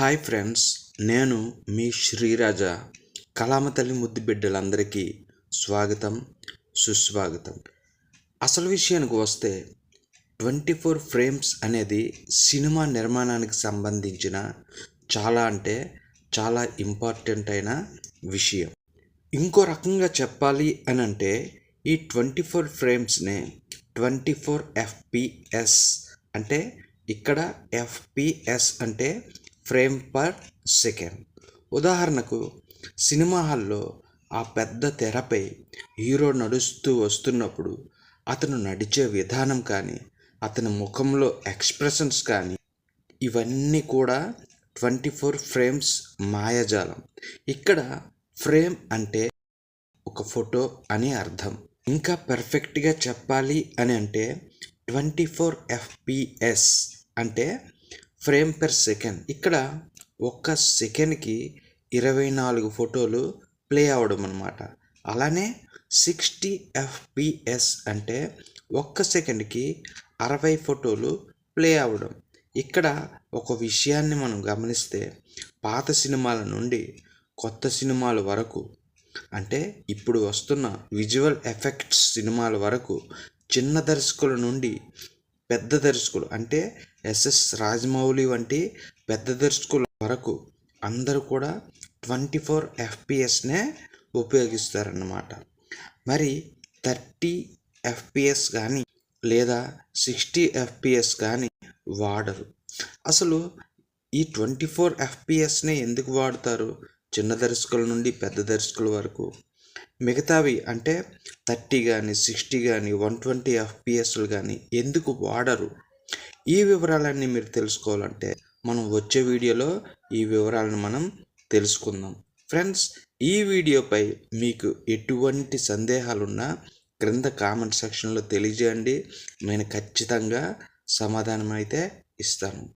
Hi friends నేను మీ శ్రీరాజ. కళామతల్లి ముద్దు బిడ్డలందరికీ స్వాగతం సుస్వాగతం. అసలు విషయానికి వస్తే ట్వంటీ ఫోర్ ఫ్రేమ్స్ అనేది సినిమా నిర్మాణానికి సంబంధించిన చాలా అంటే చాలా ఇంపార్టెంట్ అయిన విషయం. ఇంకో రకంగా చెప్పాలి అని అంటే ఈ ట్వంటీ ఫోర్ ఫ్రేమ్స్నే ట్వంటీ ఫోర్ ఎఫ్పిఎస్ అంటే ఇక్కడ ఎఫ్పిఎస్ అంటే ఫ్రేమ్ పర్ సెకండ్. ఉదాహరణకు సినిమా హాల్లో ఆ పెద్ద తెరపై హీరో నడుస్తూ వస్తున్నప్పుడు అతను నడిచే విధానం కానీ అతని ముఖంలో ఎక్స్ప్రెషన్స్ కానీ ఇవన్నీ కూడా ట్వంటీ ఫోర్ ఫ్రేమ్స్ మాయాజాలం. ఇక్కడ ఫ్రేమ్ అంటే ఒక ఫోటో అని అర్థం. ఇంకా పర్ఫెక్ట్గా చెప్పాలి అని అంటే ట్వంటీ ఫోర్ ఎఫ్పిఎస్ అంటే ఫ్రేమ్ పెర్ సెకండ్. ఇక్కడ ఒక్క సెకండ్కి ఇరవై నాలుగు ఫోటోలు ప్లే అవ్వడం అనమాట అలానే సిక్స్టీ ఎఫ్పిఎస్ అంటే ఒక్క సెకండ్కి అరవై ఫోటోలు ప్లే అవ్వడం ఇక్కడ ఒక విషయాన్ని మనం గమనిస్తే పాత సినిమాల నుండి కొత్త సినిమాల వరకు అంటే ఇప్పుడు వస్తున్న విజువల్ ఎఫెక్ట్స్ సినిమాల వరకు చిన్న దర్శకుల నుండి పెద్ద దర్శకులు అంటే ఎస్ఎస్ రాజమౌళి వంటి పెద్ద దర్శకుల వరకు అందరూ కూడా ట్వంటీ ఫోర్ ఎఫ్పిఎస్నే ఉపయోగిస్తారన్నమాట. మరి థర్టీ ఎఫ్పిఎస్ కానీ లేదా సిక్స్టీ ఎఫ్పిఎస్ కానీ వాడరు. అసలు ఈ ట్వంటీ ఫోర్ ఎఫ్పిఎస్నే ఎందుకు వాడతారు? చిన్న దర్శకుల నుండి పెద్ద దర్శకుల వరకు. మిగతావి అంటే థర్టీ కానీ సిక్స్టీ కానీ వన్ ట్వంటీ ఎఫ్పిఎస్లు కానీ ఎందుకు వాడరు? ఈ వివరాలన్నీ మీరు తెలుసుకోవాలంటే మనం వచ్చే వీడియోలో ఈ వివరాలను మనం తెలుసుకుందాం. ఫ్రెండ్స్ ఈ వీడియోపై మీకు ఎటువంటి సందేహాలున్నా క్రింద కామెంట్ సెక్షన్లో తెలియజేయండి. నేను ఖచ్చితంగా సమాధానం అయితే ఇస్తాను.